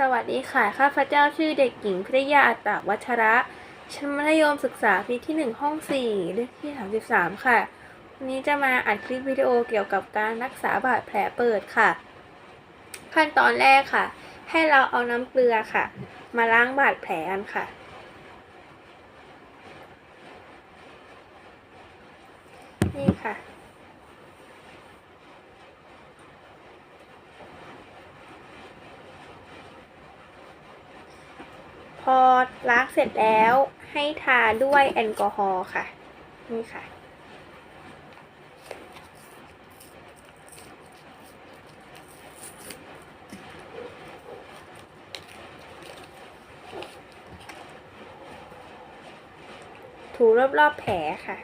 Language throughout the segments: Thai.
สวัสดีค่ะ ข้าพเจ้าชื่อเด็กหญิงพิทยาอัตตวัชระ ชั้นมัธยมศึกษาปีที่ 1 ห้อง 4 เลขที่ 33 ค่ะ วันนี้จะมาอัดคลิปวิดีโอเกี่ยวกับการรักษาบาดแผลเปิดค่ะ ขั้นตอนแรกค่ะ ให้เราเอาน้ำเกลือค่ะ มาล้างบาดแผลกันค่ะ นี่ค่ะ พอล้างเสร็จแล้วให้ทาด้วยแอลกอฮอล์ค่ะ นี่ค่ะ ถูรอบๆแผลค่ะ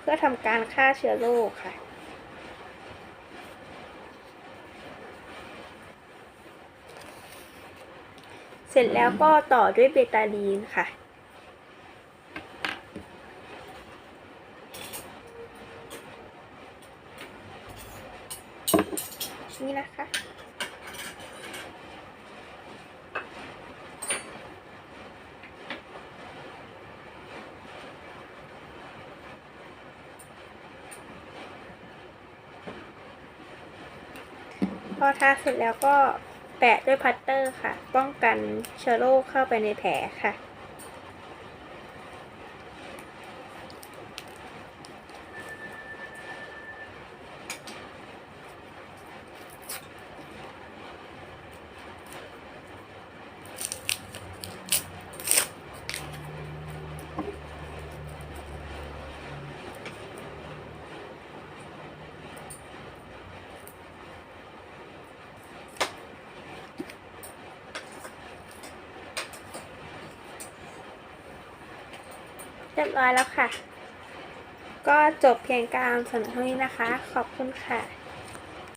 เพื่อทำการฆ่าเชื้อโรคค่ะ เสร็จแล้วก็ต่อด้วยเบตาดีนค่ะ นี่นะคะ พอทาเสร็จแล้วก็ แปะด้วยพัตเตอร์ค่ะ ป้องกันเชื้อโรคเข้าไปในแผลค่ะ เรียบร้อยแล้วค่ะ ก็จบเพียงการนำเสนเท่านี้นะคะ ขอบคุณค่ะ